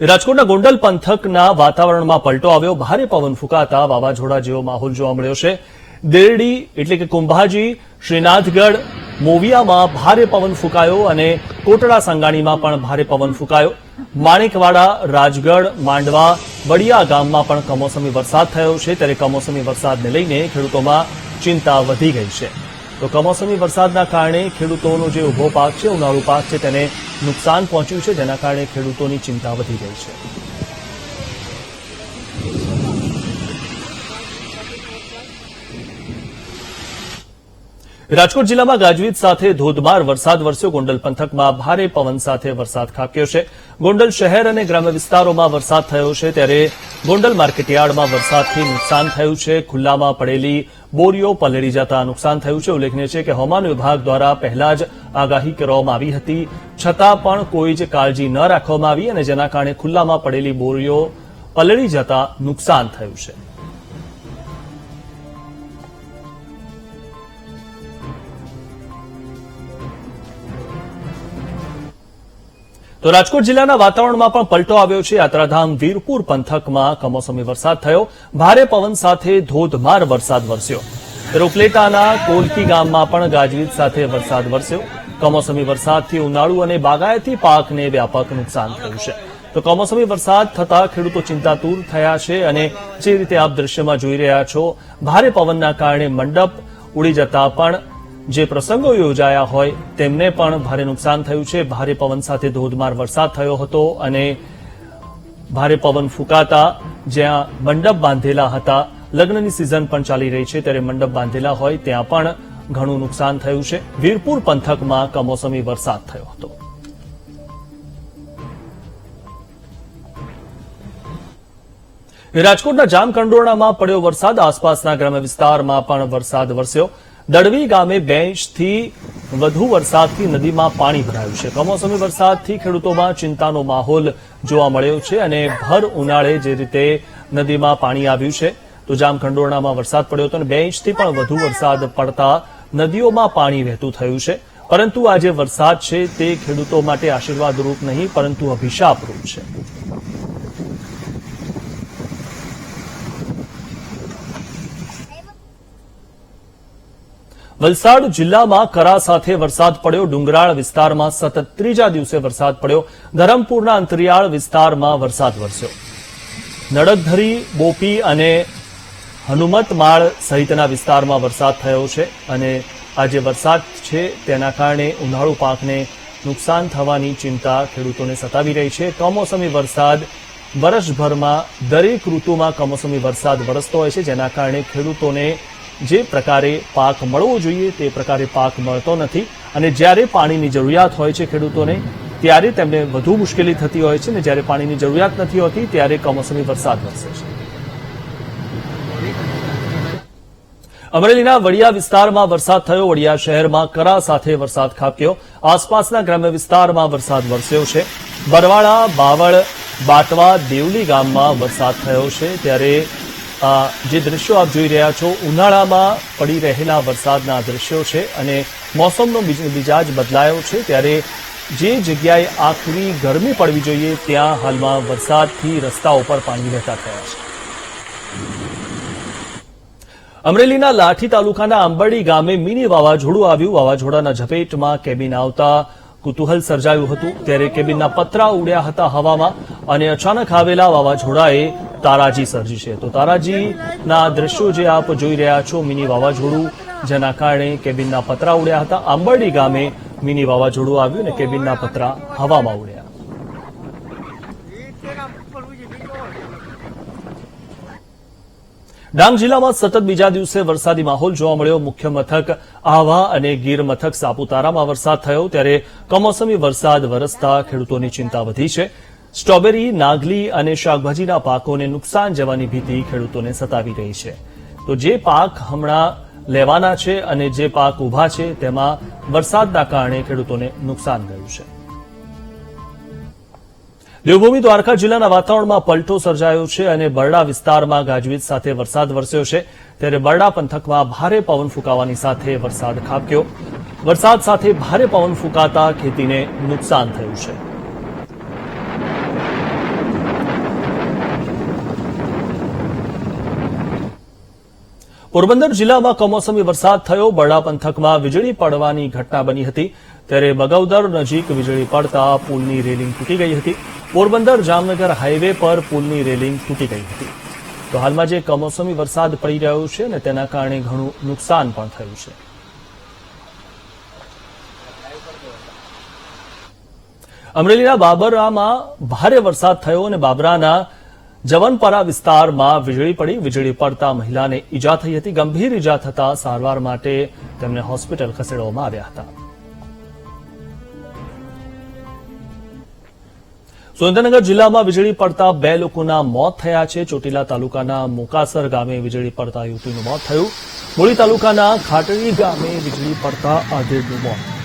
રાજકોટના ગોંડલ પંથકના વાતાવરણમાં પલટો આવ્યો. ભારે પવન ફૂંકાતા વાવાઝોડા જેવો માહોલ જોવા મળ્યો છે. દેરડી એટલે કે કુંભાજી, શ્રીનાથગઢ, મોવિયામાં ભારે પવન ફૂંકાયો અને કોટડા સંગાણીમાં પણ ભારે પવન ફૂંકાયો. માણેકવાડા, રાજગઢ, માંડવા, વડિયા ગામમાં પણ કમોસમી વરસાદ થયો છે. ત્યારે કમોસમી વરસાદને લઈને ખેડૂતોમાં ચિંતા વધી ગઈ છે. તો કમોસમી વરસાદના કારણે ખેડૂતોનો જે ઊભો પાક છે, ઉનાળુ પાક છે, તેને નુકસાન પહોંચ્યું છે, જેના કારણે ખેડૂતોની ચિંતા વધી ગઈ છે. રાજકોટ જિલ્લામાં ગાજવીજ સાથે ધોધમાર વરસાદ વરસ્યો. ગોંડલ પંથકમાં ભારે પવન સાથે વરસાદ ખાબક્યો છે. ગોંડલ શહેર અને ગ્રામ્ય વિસ્તારોમાં વરસાદ થયો છે ત્યારે ગોંડલ માર્કેટયાર્ડમાં વરસાદથી નુકસાન થયું છે. ખુલ્લામાં પડેલી બોરીઓ પલળી જતા નુકસાન થયું છે. ઉલ્લેખનીય છે કે હવામાન વિભાગ દ્વારા પહેલા જ આગાહી કરવામાં આવી હતી. છતાં પણ કોઈ જ કાળજી ન રાખવામાં આવી અને જેના કારણે ખુલ્લામાં પડેલી બોરીઓ પલળી જતા નુકસાન થયું છે. તો રાજકોટ જિલ્લાના વાતાવરણમાં પણ પલટો આવ્યો છે. યાત્રાધામ વીરપુર પંથકમાં કમોસમી વરસાદ થયો. ભારે પવન સાથે ધોધમાર વરસાદ વરસ્યો. રોકલેટાના કોલકી ગામમાં પણ ગાજવીજ સાથે વરસાદ વરસ્યો. કમોસમી વરસાદથી ઉનાળુ અને બાગાયતી પાકને વ્યાપક નુકસાન થયું છે. તો કમોસમી વરસાદ થતા ખેડૂતો ચિંતાતુર થયા છે અને જે રીતે આપ દ્રશ્યમાં જોઈ રહ્યા છો, ભારે પવનના કારણે મંડપ ઉડી જતા પણ જે પ્રસંગો યોજાયા હોય, તેમને પણ ભારે નુકસાન થયું છે. ભારે પવન સાથે ધોધમાર વરસાદ થયો હતો અને ભારે પવન ફૂંકાતા જ્યાં મંડપ બાંધેલા હતા. લગ્નની સિઝન પણ ચાલી રહી છે. ત્યારે મંડપ બાંધેલા હોય, ત્યાં પણ ઘણું નુકસાન થયું છે. વીરપુર પંથકમાં કમોસમી વરસાદ થયો હતો. રાજકોટના જામકંડોરણામાં પડ્યો વરસાદ. આસપાસના ગ્રામ્ય વિસ્તારમાં પણ વરસાદ વરસ્યો. દડવી ગામે બે ઇંચથી વધુ વરસાદથી નદીમાં પાણી ભરાયું છે. કમોસમી વરસાદથી ખેડૂતોમાં ચિંતાનો માહોલ જોવા મળ્યો છે અને ભર ઉનાળે જે રીતે નદીમાં પાણી આવ્યું છે, તો જામખંડોરણામાં વરસાદ પડ્યો હતો અને બે ઇંચથી પણ વધુ વરસાદ પડતા નદીઓમાં પાણી વહેતું થયું છે. પરંતુ આ જે વરસાદ છે તે ખેડૂતો માટે આશીર્વાદરૂપ નહીં, પરંતુ અભિશાપરૂપ છે. વલસાડ જિલ્લામાં કરા સાથે વરસાદ પડ્યો. ડુંગરાળ વિસ્તારમાં સતત ત્રીજા દિવસે વરસાદ પડ્યો. ધરમપુરના અંતરિયાળ વિસ્તારમાં વરસાદ વરસ્યો. નડકધરી બોપી અને હનુમતમાળ સહિતના વિસ્તારમાં વરસાદ થયો છે અને આ જે વરસાદ છે તેના કારણે ઉનાળુ પાકને નુકસાન થવાની ચિંતા ખેડૂતોને સતાવી રહી છે. કમોસમી વરસાદ વર્ષભરમાં દરેક ઋતુમાં કમોસમી વરસાદ વરસતો હોય છે, જેના કારણે ખેડૂતોને જે પ્રકારે પાક મળવો જોઈએ તે પ્રકારે પાક મળતો નથી. અને જ્યારે પાણીની જરૂરિયાત હોય છે ખેડૂતોને, ત્યારે તેમને વધુ મુશ્કેલી થતી હોય છે અને જ્યારે પાણીની જરૂરિયાત નથી હોતી, ત્યારે કમોસમી વરસાદ વરસે છે. અમરેલીના વડિયા વિસ્તારમાં વરસાદ થયો. વડિયા શહેરમાં કરા સાથે વરસાદ ખાબક્યો. આસપાસના ગ્રામ્ય વિસ્તારમાં વરસાદ વરસ્યો છે. બરવાળા, બાવળ, બાટવા, દેવલી ગામમાં વરસાદ થયો છે. ત્યારે જે દ્રશ્યો આપ જોઈ રહ્યા છો, ઉનાળામાં પડી રહેલા વરસાદના દ્રશ્યો છે અને મોસમનો બીજા મિજાજ બદલાયો છે. ત્યારે જે જગ્યાએ આખરી ગરમી પડવી જોઈએ, ત્યાં હાલમાં વરસાદથી રસ્તા ઉપર પાણી વહેતા થયા છે. અમરેલીના લાઠી તાલુકાના આંબરડી ગામે મિની વાવાઝોડું આવ્યું. વાવાઝોડાના ઝપેટમાં કેબિન આવતા કુતૂહલ સર્જાયું હતું ત્યારે કેબિનના પતરા ઉડ્યા હતા હવામાં અને અચાનક આવેલા વાવાઝોડાએ તારાજી સર્જી છે. તો તારાજીના દ્રશ્યો જે આપ જોઈ રહ્યા છો, મિની વાવાઝોડું, જેના કારણે કેબિનના પતરા ઉડ્યા હતા. આંબરડી ગામે મિની વાવાઝોડું આવ્યું અને કેબિનના પતરા હવામાં ઉડ્યા. ડાંગ જિલ્લામાં સતત બીજા દિવસે વરસાદી માહોલ જોવા મળ્યો. મુખ્ય મથક આહવા અને ગીર મથક સાપુતારામાં વરસાદ થયો ત્યારે કમોસમી વરસાદ વરસતા ખેડૂતોની ચિંતા વધી છે. સ્ટ્રોબેરી, નાગલી અને શાકભાજીના પાકોને નુકસાન જવાની ભીતિ ખેડૂતોને સતાવી રહી છે. તો જે પાક હમણાં લેવાના છે અને જે પાક ઊભા છે તેમાં વરસાદના કારણે ખેડૂતોને નુકસાન ગયું છે. દેવભૂમિ દ્વારકા જિલ્લાના વાતાવરણમાં પલટો સર્જાયો છે અને બરડા વિસ્તારમાં ગાજવીજ સાથે વરસાદ વરસ્યો છે. ત્યારે બરડા પંથકમાં ભારે પવન ફૂંકાવાની સાથે વરસાદ ખાબક્યો. વરસાદ સાથે ભારે પવન ફૂંકાતા ખેતીને નુકસાન થયું છે. પોરબંદર જિલ્લામાં કમોસમી વરસાદ થયો. બરડા પંથકમાં વીજળી પડવાની ઘટના બની હતી. ત્યારે બગવદર નજીક વીજળી પડતા પુલની રેલિંગ તૂટી ગઈ હતી. પોરબંદર જામનગર હાઈવે પર પુલની રેલિંગ તૂટી ગઈ હતી. તો હાલમાં જે કમોસમી વરસાદ પડી રહ્યો છે ને તેના કારણે ઘણું નુકસાન પણ થયું છે. અમરેલીના બાબરામાં ભારે વરસાદ થયો અને બાબરાના જવનપરા વિસ્તારમાં વીજળી પડી, વીજળી પડતા મહિલાને ઈજા થઈ હતી, ગંભીર ઈજા થતા સારવાર માટે તેમને હોસ્પિટલ ખસેડવામાં આવ્યા હતા. સુરેન્દ્રનગર જિલ્લામાં વીજળી પડતા બે લોકોના મોત થયા છે. ચોટીલા તાલુકાના મોકાસર ગામે વીજળી પડતા યુવતીનું મોત થયું. મૂળી તાલુકાના ખાટડી ગામે વીજળી પડતા આધેડનું મોત